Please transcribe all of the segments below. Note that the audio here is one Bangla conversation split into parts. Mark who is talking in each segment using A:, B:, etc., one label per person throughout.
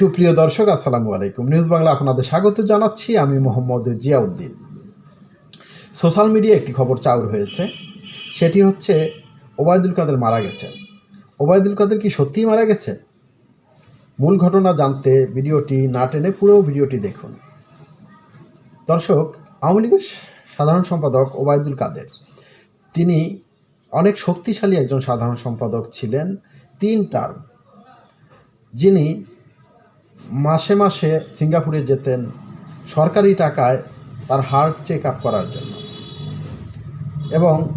A: সুপ্রিয় দর্শক, আসসালামু আলাইকুম। নিউজ বাংলা আপনাদের স্বাগত জানাচ্ছি। আমি মোহাম্মদ জিয়াউদ্দিন। সোশ্যাল মিডিয়ায় একটি খবর চাউর হয়েছে। সেটি হচ্ছে, ওবায়দুল কাদের মারা গেছেন ওবায়দুল কাদের কি সত্যিই মারা গেছে? মূল ঘটনা জানতে ভিডিওটি না টেনে পুরো ভিডিওটি দেখুন। দর্শক, আওয়ামী লীগের সাধারণ সম্পাদক ওবায়দুল কাদের। তিনি অনেক শক্তিশালী একজন সাধারণ সম্পাদক ছিলেন। তিন টার্ম যিনি মাসে মাসে সিঙ্গাপুরে যেতেন সরকারি টাকায় তার হার্ট চেক আপ করার জন্য। এবং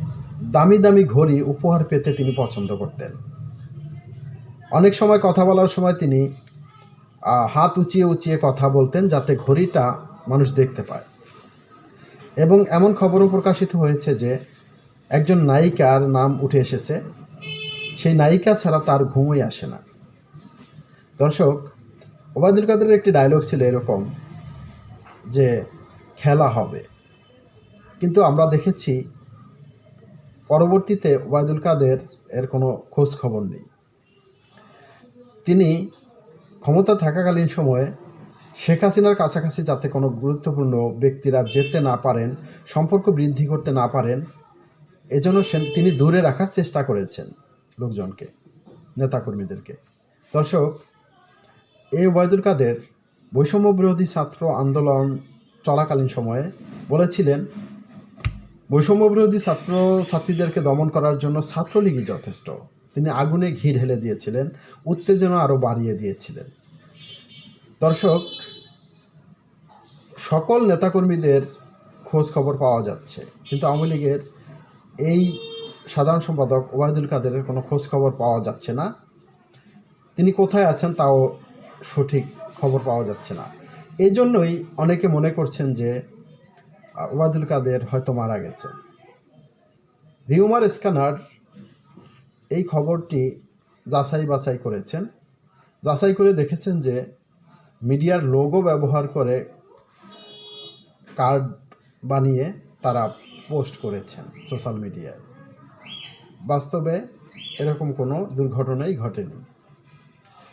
A: দামি দামি ঘড়ি উপহার পেতে তিনি পছন্দ করতেন। অনেক সময় কথা বলার সময় তিনি হাত উঁচিয়ে উঁচিয়ে কথা বলতেন যাতে ঘড়িটা মানুষ দেখতে পায়। এবং এমন খবরও প্রকাশিত হয়েছে যে, একজন নায়িকার নাম উঠে এসেছে। সেই নায়িকা ছাড়া তার ঘুমই আসে না। দর্শক ওবায়দুল কাদেরের একটি ডায়লগ ছিল এরকম যে, খেলা হবে। কিন্তু আমরা দেখেছি পরবর্তীতে ওবায়দুল কাদের এর কোনো খোঁজ খবর নেই। তিনি ক্ষমতা থাকাকালীন সময়ে শেখ হাসিনার কাছাকাছি যাতে কোনো গুরুত্বপূর্ণ ব্যক্তিরা যেতে না পারেন, সম্পর্ক বৃদ্ধি করতে না পারেন, এজন্য তিনি দূরে রাখার চেষ্টা করেছেন লোকজনকে, নেতাকর্মীদেরকে। দর্শক এই ওবায়দুল কাদের বৈষম্য বিরোধী ছাত্র আন্দোলন চলাকালীন সময়ে বলেছিলেন বৈষম্য বিরোধী ছাত্র ছাত্রীদেরকে দমন করার জন্য ছাত্রলীগই যথেষ্ট। তিনি আগুনে ঘি ঢেলে দিয়েছিলেন, উত্তেজনা আরও বাড়িয়ে দিয়েছিলেন। দর্শক, সকল নেতাকর্মীদের খোঁজ খবর পাওয়া যাচ্ছে, কিন্তু আওয়ামী লীগের এই সাধারণ সম্পাদক ওবায়দুল কাদেরের কোনো খোঁজ খবর পাওয়া যাচ্ছে না। তিনি কোথায় আছেন তাও সঠিক খবর পাওয়া যাচ্ছে না। এই জন্যই অনেকে মনে করছেন যে, ওবায়দুল কাদের হয়তো মারা গেছে। রিউমার স্ক্যানার এই খবরটি যাচাই বাছাই করেছেন। যাচাই করে দেখেছেন যে, মিডিয়ার লোগো ব্যবহার করে কার্ড বানিয়ে তারা পোস্ট করেছেন সোশ্যাল মিডিয়ায়। বাস্তবে এরকম কোনো দুর্ঘটনাই ঘটেনি।